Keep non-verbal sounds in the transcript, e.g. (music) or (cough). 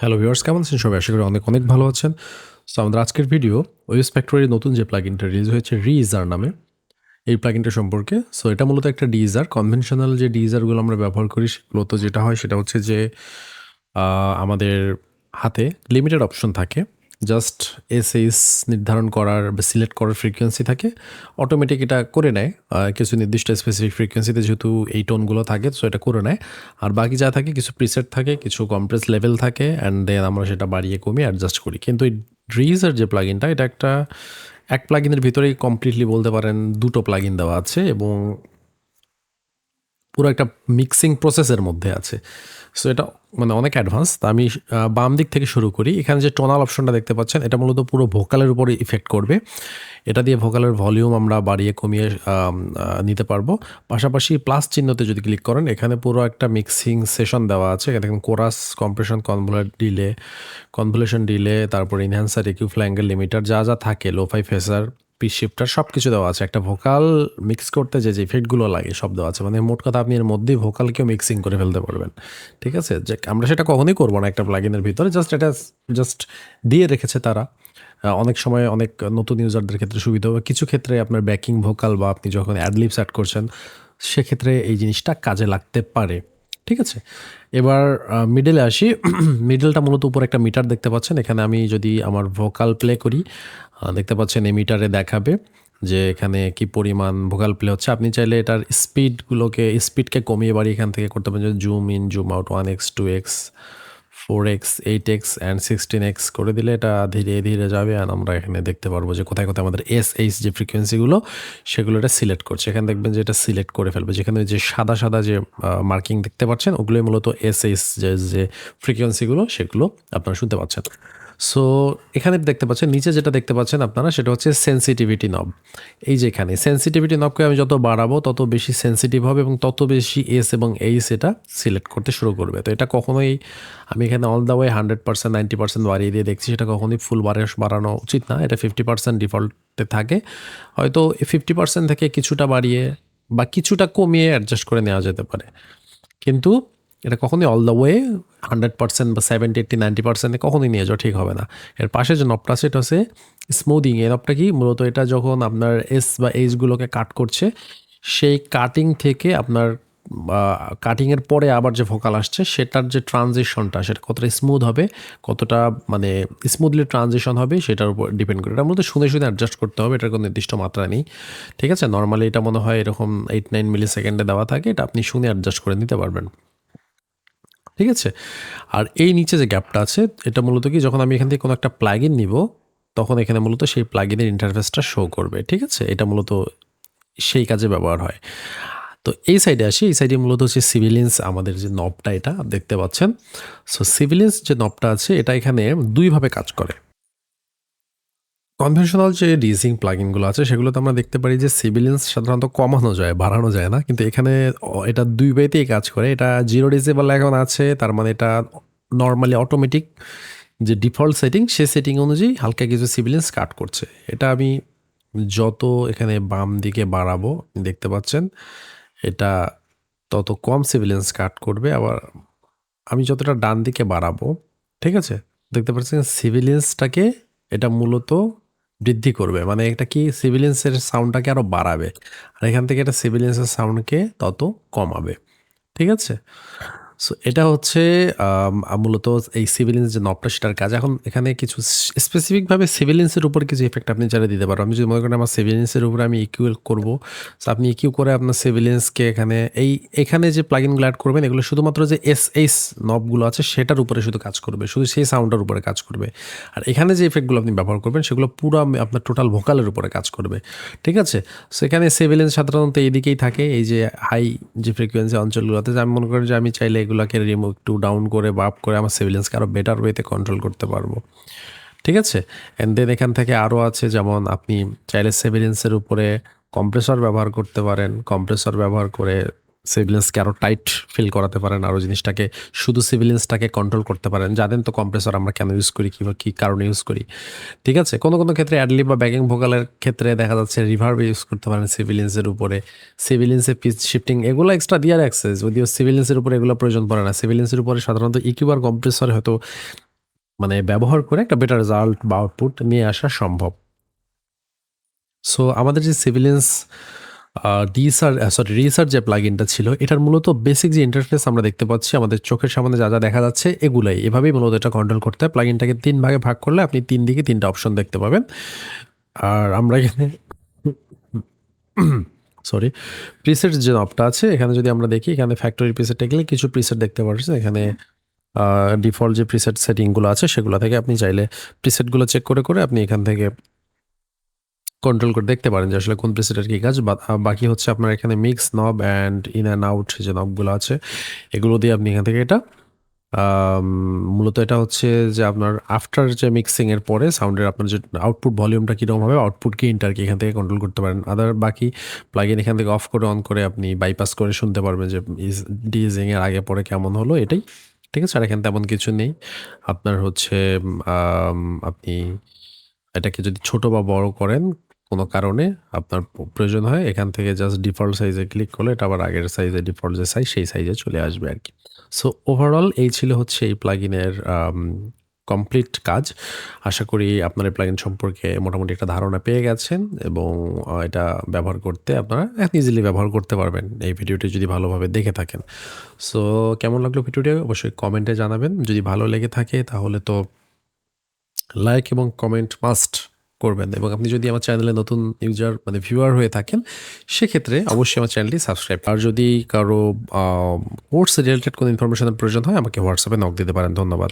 Hello viewers কেমন আছেন সবাই? আশা করি অনেক অনেক ভালো আছেন। সো আমাদের আজকের ভিডিও ওয়েব ফ্যাক্টরির নতুন যে প্লাগিনটা রিলিজ হয়েছে রিইজার নামে, এই প্লাগিনটা সম্পর্কে। সো এটা মূলত একটা ডিজার কনভেনশনাল যে ডিজারগুলো আমরা ব্যবহার করি, সেগুলোতে যেটা হয় সেটা হচ্ছে যে আমাদের হাতে লিমিটেড অপশন থাকে। জাস্ট এস এইস নির্ধারণ করার বা সিলেক্ট করার ফ্রিকোয়েন্সি থাকে অটোমেটিক এটা করে নেয়। কিছু নির্দিষ্ট স্পেসিফিক ফ্রিকোয়েন্সিতে যেহেতু এই টোনগুলো থাকে সো এটা করে নেয়। আর বাকি যা থাকে, কিছু প্রিসেট থাকে, কিছু কম্প্রেস লেভেল থাকে অ্যান্ড দেন আমরা সেটা বাড়িয়ে, কমিয়ে অ্যাডজাস্ট করি। কিন্তু এই ড্রিজার যে প্লাগিনটা এটা একটা, এক প্লাগিনের ভিতরেই কমপ্লিটলি বলতে পারেন দুটো প্লাগিন দেওয়া আছে এবং পুরো একটা মিক্সিং প্রসেসের মধ্যে আছে। সো এটা মানে অনেক অ্যাডভান্স তা আমি বাম দিক থেকে শুরু করি। এখানে যে টোনাল অপশনটা দেখতে পাচ্ছেন, এটা মূলত পুরো ভোকালের উপরে ইফেক্ট করবে। এটা দিয়ে ভোকালের ভলিউম আমরা বাড়িয়ে কমিয়ে নিতে পারব। পাশাপাশি প্লাস চিহ্নতে যদি ক্লিক করেন, এখানে পুরো একটা মিক্সিং সেশন দেওয়া আছে। এখানে দেখেন chorus compression convolute delay convolution delay তারপর ইনহ্যান্সার ইকিউ ফ্ল্যাঙ্গেল লিমিটার যা যা থাকে lo fi phaser pitch shifter সব কিছু দেওয়া আছে। একটা ভোকাল মিক্স করতে যে যে ইফেক্টগুলো লাগে সব দেওয়া আছে। মানে মোট কথা আপনি এর মধ্যেই ভোকালকেও মিক্সিং করে ফেলতে পারবেন। ঠিক আছে? যে, আমরা সেটা কখনোই করব না একটা প্লাগিনের ভিতরে। জাস্ট এটা জাস্ট দিয়ে রেখেছে তারা। অনেক সময় অনেক নতুন ইউজারদের ক্ষেত্রে সুবিধা হবে। কিছু ক্ষেত্রে আপনার ব্যাকিং ভোকাল বা আপনি যখন অ্যাডলিপস অ্যাড করছেন, সেক্ষেত্রে এই জিনিসটা কাজে লাগতে পারে। ঠিক আছে? এবার মিডলে আসি। (clears throat) মিডলটা মূলত উপর একটা মিটার দেখতে পাচ্ছেন। এখানে আমি যদি আমার ভোকাল প্লে করি দেখতে পাচ্ছেন এই মিটারে দেখাবে যে এখানে কি পরিমাণ ভোকাল প্লে হচ্ছে। আপনি চাইলে এটার স্পিডগুলোকে স্পিডকে কমিয়ে বাড়ি এখান থেকে করতে পারেন। Zoom in zoom out one X two X four X eight X and sixteen X করে দিলে এটা ধীরে ধীরে যাবে। আর আমরা এখানে দেখতে পারব যে কোথায় কোথায় আমাদের এস এইচ যে ফ্রিকোয়েন্সিগুলো সেগুলো এটা সিলেক্ট করছে। এখানে দেখবেন যে এটা সিলেক্ট করে ফেলবে। যেখানে যে সাদা সাদা যে মার্কিং দেখতে পাচ্ছেন, ওগুলোই মূলত এস এইচ যে যে ফ্রিকোয়েন্সিগুলো সেগুলো আপনারা শুনতে পাচ্ছেন। সো এখানে দেখতে পাচ্ছেন, নিচে যেটা দেখতে পাচ্ছেন আপনারা, সেটা হচ্ছে সেন্সিটিভিটি নব এই যে এখানে সেন্সিটিভিটি নবকে আমি যত বাড়াবো, তত বেশি সেন্সিটিভ হবে এবং তত বেশি এস এবং এইস এটা সিলেক্ট করতে শুরু করবে। তো এটা কখনোই আমি এখানে all the way hundred percent ninety percent বাড়িয়ে দিয়ে দেখছি, সেটা কখনোই ফুল বাড়ে, বাড়ানো উচিত না। এটা ফিফটি পার্সেন্ট ডিফল্টে থাকে। হয়তো ফিফটি পার্সেন্ট থেকে কিছুটা বাড়িয়ে বা কিছুটা কমিয়ে অ্যাডজাস্ট করে নেওয়া যেতে পারে। কিন্তু এটা কখনোই all the way hundred percent বা সেভেন্টি এইট্টি নাইনটি পার্সেন্টে কখনোই নিয়ে যাওয়া ঠিক হবে না। এর পাশে যে নবটা আছে হচ্ছে স্মুদিং এই নবটা কি? মূলত এটা যখন আপনার এস বা এইচগুলোকে কাট করছে, সেই কাটিং থেকে আপনার কাটিংয়ের পরে আবার যে ভোকাল আসছে, সেটার যে ট্রানজিশনটা সেটা কতটা স্মুথ হবে, কতটা মানে স্মুথলি ট্রানজিশন হবে, সেটার উপর ডিপেন্ড করে। এটা মূলত শুনে শুনে অ্যাডজাস্ট করতে হবে, এটার কোনো নির্দিষ্ট মাত্রা নেই। ঠিক আছে? নর্মালি এটা মনে হয় এরকম এইট নাইন মিলি সেকেন্ডে দেওয়া থাকে, এটা আপনি শুনে অ্যাডজাস্ট করে নিতে পারবেন। ঠিক আছে? আর এই নিচে যে গ্যাপটা আছে, এটা মূলত কি যখন আমি এখান থেকে কোনো একটা প্লাগিন নিব, তখন এখানে মূলত সেই প্লাগিনের ইন্টারফেসটা শো করবে, ঠিক আছে? এটা মূলত সেই কাজে ব্যবহার হয়। তো এই সাইডে আসি, এই সাইডে মূলত হচ্ছে সিভিলিয়েন্স আমাদের যে নবটা এটা, দেখতে পাচ্ছেন? সো সিভিলিয়েন্স যে নবটা আছে, এটা এখানে দুইভাবে কাজ করে। কনভেনশনাল যে ডিজিং প্লাগইনগুলো আছে, সেগুলোতে আমরা দেখতে পারি যে সিভিলিয়েন্স সাধারণত কমানো যায়, বাড়ানো যায় না। কিন্তু এখানে এটা দুই ওয়েতেই কাজ করে। এটা জিরো ডিজেবল এখন আছে, তার মানে এটা নর্মালি অটোমেটিক যে ডিফল্ট সেটিং সে সেটিং অনুযায়ী হালকা কিছু সিভিলিয়েন্স কাট করছে। এটা আমি যত এখানে বাম দিকে বাড়াবো, দেখতে পাচ্ছেন, এটা তত কম সিভিলিয়েন্স কাট করবে। আবার আমি যতটা ডান দিকে বাড়াবো, ঠিক আছে? দেখতে পাচ্ছেন সিভিলিয়েন্সটাকে এটা মূলত বৃদ্ধি করবে। মানে এটা কি সিভিলিয়েন্সের সাউন্ডটাকে আরও বাড়াবে। আর এখান থেকে এটা সিভিলিয়েন্সের সাউন্ডকে তত কমাবে। ঠিক আছে? সো এটা হচ্ছে মূলত এই সিভিলিয়েন্স যে নবটা সেটার কাজ। এখন এখানে কিছু স্পেসিফিকভাবে সিভিলিয়েন্সের উপর কিছু ইফেক্ট আপনি চাইলে দিতে পারো। আমি যদি মনে করেন আমার সিভিলিয়েন্সের উপরে আমি ইকুয়াল করব সো আপনি ইকিউ করে আপনার সিভিলিয়েন্সকে এখানে, এই, এখানে যে প্লাগিনগুলো অ্যাড করবেন, এগুলো শুধুমাত্র যে এস এস নবগুলো আছে, সেটার উপরে শুধু কাজ করবে, শুধু সেই সাউন্ডের উপরে কাজ করবে। আর এখানে যে ইফেক্টগুলো আপনি ব্যবহার করবেন, সেগুলো পুরো আপনার টোটাল ভোকালের উপরে কাজ করবে। ঠিক আছে? সো এখানে সিভিলিয়েন্স সাধারণত এইদিকেই থাকে, এই যে হাই যে ফ্রিকোয়েন্সি অঞ্চলগুলোতে আমি মনে করি যে আমি চাইলে এগুলোকে রিমুভ একটু ডাউন করে বাপ করে আমার সিভিলেন্সকে আরও বেটার ওয়েতে কন্ট্রোল করতে পারব। ঠিক আছে? অ্যান্ড দেন এখান থেকে আরও আছে যেমন আপনি চাইলে সেভিলেন্সের উপরে কম্প্রেসর ব্যবহার করতে পারেন কম্প্রেসর ব্যবহার করে সিভিলিয়েন্সকে আরও টাইট ফিল করাতে পারেন আরও জিনিসটাকে শুধু সিভিলিয়েন্সটাকে কন্ট্রোল করতে পারেন। জানেন তো কম্প্রেসর আমরা কেন ইউজ করি কিংবা কী কারণে ইউজ করি। ঠিক আছে? কোনো কোনো ক্ষেত্রে অ্যাডলি বা ব্যাকিং ভোকালের ক্ষেত্রে দেখা যাচ্ছে রিভার্ব ইউজ করতে পারেন সিভিলিয়েন্সের উপরে। সিভিলিয়েন্সের পিচ শিফটিং এগুলো এক্সট্রা দিয়ার অ্যাক্সেস যদিও সিভিলিয়েন্সের উপরে এগুলো প্রয়োজন পড়ে না। সিভিলিয়েন্সের উপরে সাধারণত ইকিউ আর কম্প্রেসর হয়তো মানে ব্যবহার করে একটা বেটার রেজাল্ট বা আউটপুট নিয়ে আসা সম্ভব। সো আমাদের যে সিভিলিয়েন্স ডিসার সরি রিসার্চ যে প্লাগিনটা ছিল, এটার মূলত বেসিক যে ইন্টারফেস আমরা দেখতে পাচ্ছি, আমাদের চোখের সামনে যা যা দেখা যাচ্ছে, এগুলাই। এভাবেই মূলত এটা কন্ট্রোল করতে হয়। প্লাগিনটাকে তিন ভাগে ভাগ করলে আপনি তিন দিকে তিনটা অপশন দেখতে পাবেন। আর আমরা এখানে (coughs) সরি প্রিসেট যে নবটা আছে, এখানে যদি আমরা দেখি, এখানে ফ্যাক্টরি প্রিসেটে গেলে কিছু প্রিসেট দেখতে পাচ্ছেন এখানে ডিফল্ট যে প্রিসেট সেটিংগুলো আছে, সেগুলো থেকে আপনি চাইলে প্রিসেটগুলো চেক করে করে আপনি এখান থেকে কন্ট্রোল করে দেখতে পারেন যে আসলে কোন প্রিসেটের কী কাজ। বাকি হচ্ছে আপনার এখানে মিক্স নব অ্যান্ড ইন অ্যান্ড আউট যে নবগুলো আছে, এগুলো দিয়ে আপনি এখান থেকে এটা মূলত এটা হচ্ছে যে আপনার আফটার যে মিক্সিংয়ের পরে সাউন্ডের আপনার যে আউটপুট ভলিউমটা কীরকম হবে আউটপুট কি এখান থেকে কন্ট্রোল করতে পারেন। আদার বাকি প্লাগিন এখান থেকে অফ করে অন করে আপনি বাইপাস করে শুনতে পারবেন যে ডিজিং এর আগে পরে কেমন হলো এটাই। ঠিক আছে? আর এখানে তেমন কিছু নেই। আপনার হচ্ছে আপনি এটাকে যদি ছোট বা বড় করেন কোনো কারণে আপনার প্রয়োজন হয়, এখান থেকে জাস্ট ডিফল্ট সাইজে ক্লিক করলে এটা আবার আগের সাইজে ডিফল্ট যে সাইজ সেই সাইজে চলে আসবে আর কি। সো ওভারঅল এই ছিল হচ্ছে এই প্লাগিনের কমপ্লিট কাজ। আশা করি আপনার এই প্লাগিন সম্পর্কে মোটামুটি একটা ধারণা পেয়ে গেছেন এবং এটা ব্যবহার করতে আপনারা ইজিলি ব্যবহার করতে পারবেন এই ভিডিওটি যদি ভালোভাবে দেখে থাকেন। সো কেমন লাগল ভিডিওটি? অবশ্যই কমেন্টে জানাবেন। যদি ভালো লেগে থাকে তাহলে তো লাইক এবং কমেন্ট মাস্ট করবেন এবং আপনি যদি আমার চ্যানেলে নতুন ইউজার মানে ভিউয়ার হয়ে থাকেন, সেক্ষেত্রে অবশ্যই আমার চ্যানেলটি সাবস্ক্রাইব আর যদি কারও কোর্স রিলেটেড কোনো ইনফরমেশনের প্রয়োজন হয়, আমাকে হোয়াটসঅ্যাপে নক দিতে পারেন। ধন্যবাদ।